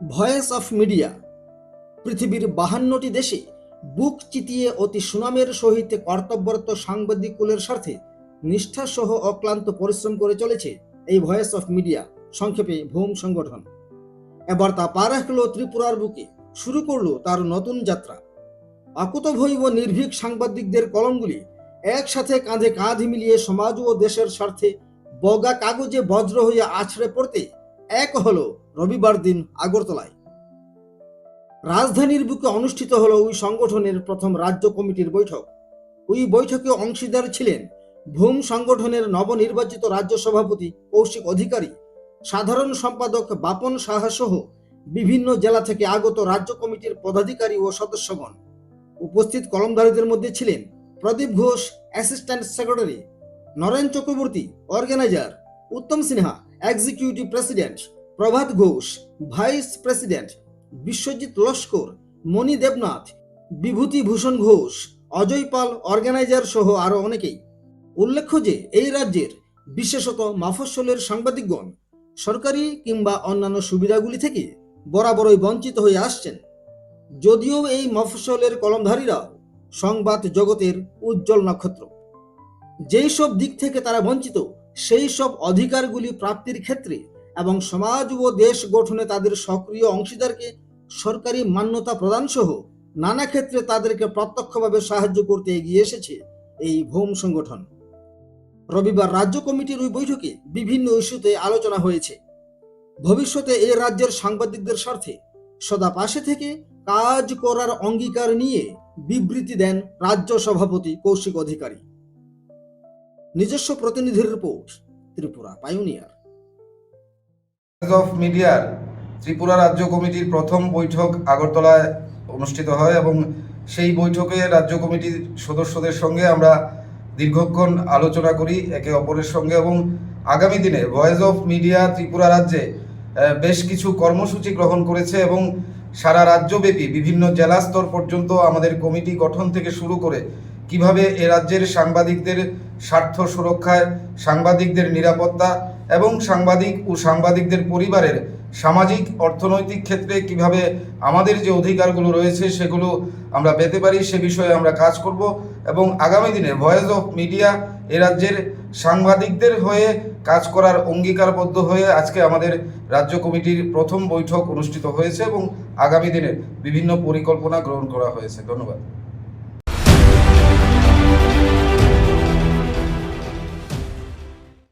Voice of media. পৃথিবীর বাহান্নটি দেশে বুক চিতিয়ে অতি সুনামের সহিত কর্তব্যরত সাংবাদিকুলের স্বার্থে নিষ্ঠাসহ অক্লান্ত পরিশ্রম করে চলেছে এই ভয়েস অফ মিডিয়া সংক্ষেপে ভৌম সংগঠন। এবার তা পা রাখল ত্রিপুরার বুকে, শুরু করল তার নতুন যাত্রা। আকুতভৈ ও নির্ভীক সাংবাদিকদের কলমগুলি একসাথে কাঁধে কাঁধ মিলিয়ে সমাজ ও দেশের স্বার্থে বগা কাগজে বজ্র হয়ে আছড়ে পড়তে এক হলো রবিবার দিন আগরতলায়। রাজধানীর বুকে অনুষ্ঠিত হলো ওই সংগঠনের প্রথম রাজ্য কমিটির বৈঠক। ওই বৈঠকে অংশীদার ছিলেন ভূম সংগঠনের নবনির্বাচিত রাজ্য সভাপতি কৌশিক অধিকারী, সাধারণ সম্পাদক বাপন সাহা সহ বিভিন্ন জেলা থেকে আগত রাজ্য কমিটির পদাধিকারী ও সদস্যগণ। উপস্থিত কলমধারীদের মধ্যে ছিলেন Pradip Ghosh, assistant secretary Naren Chakraborty, organiser Uttam Sinha executive president Prabhat Ghosh vice president Biswajit Laskar Mani Debnath Bibhuti Bhushan Ghosh Ajay Pal organiser সহ আরও অনেকেই। উল্লেখ্য যে, এই রাজ্যের বিশেষত মাফস্বলের সাংবাদিকগণ সরকারি কিংবা অন্যান্য সুবিধাগুলি থেকে বরাবরই বঞ্চিত হয়ে আসছেন। যদিও এই মফস্বলের কলমধারীরা সংবাদ জগতের উজ্জ্বল নক্ষত্র। যেই সব দিক থেকে তারা বঞ্চিত সেই সব অধিকারগুলি প্রাপ্তির ক্ষেত্রে এবং সমাজ ও দেশ গঠনে তাদের সক্রিয় অংশীদারকে সরকারি মান্যতা প্রদান সহ নানা ক্ষেত্রে তাদেরকে প্রত্যক্ষভাবে সাহায্য করতে এগিয়ে এসেছে এই ভৌম সংগঠন। রবিবার রাজ্য কমিটির ওই বৈঠকে বিভিন্ন ইস্যুতে আলোচনা হয়েছে। ভবিষ্যতে এই রাজ্যের সাংবাদিকদের স্বার্থে সদা পাশে থেকে কাজ করার অঙ্গীকার নিয়ে বিবৃতি দেন রাজ্য সভাপতি কৌশিক অধিকারী। নিজস্ব প্রতিনিধির রিপোর্ট ত্রিপুরা পাইওনিয়ার অফ মিডিয়ার ত্রিপুরা রাজ্য কমিটির প্রথম বৈঠক আগরতলায় অনুষ্ঠিত হয় এবং সেই বৈঠকে রাজ্য কমিটির সদস্যদের সঙ্গে আমরা দীর্ঘক্ষণ আলোচনা করি একে অপরের সঙ্গে এবং আগামী দিনে ভয়েস অফ মিডিয়া ত্রিপুরা রাজ্যে বেশ কিছু কর্মসূচি গ্রহণ করেছে এবং সারা রাজ্যব্যাপী বিভিন্ন জেলা স্তর পর্যন্ত আমাদের কমিটি গঠন থেকে শুরু করে কীভাবে এ রাজ্যের সাংবাদিকদের স্বার্থ সুরক্ষায়, সাংবাদিকদের নিরাপত্তা এবং সাংবাদিক ও সাংবাদিকদের পরিবারের সামাজিক, অর্থনৈতিক ক্ষেত্রে কীভাবে আমাদের যে অধিকারগুলো রয়েছে সেগুলো আমরা পেতে পারি সে বিষয়ে আমরা কাজ করব এবং আগামী দিনে ভয়েস অফ মিডিয়া এ রাজ্যের সাংবাদিকদের হয়ে কাজ করার অঙ্গীকারবদ্ধ হয়ে আজকে আমাদের রাজ্য কমিটির প্রথম বৈঠক অনুষ্ঠিত হয়েছে এবং আগামী দিনের বিভিন্ন পরিকল্পনা গ্রহণ করা হয়েছে। ধন্যবাদ।